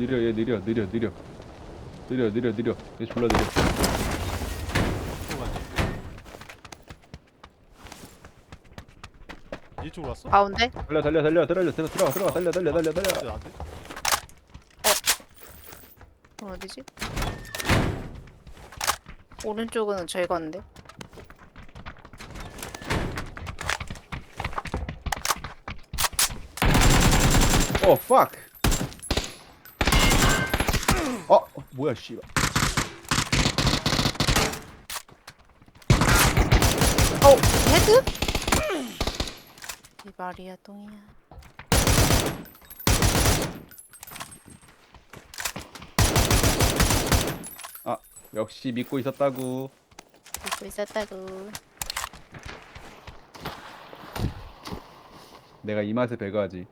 느려 얘 느려 느려 느려 느려 느려 느려 얘 졸라 느려 이쪽으로 왔어? 가운데? 달려 달려 달려 달려 들어 들어가 들어가 달려 달려 달려 달려 안 돼, 안 돼. 어, 어디지? 오른쪽은 저희 갔는데. 어 fuck 어 어, 뭐야 씨발 어, 헤드? 이 말이야, 똥이야. 역시 믿고 있었다고 믿고 있었다고. 내가 이 맛에 배가하지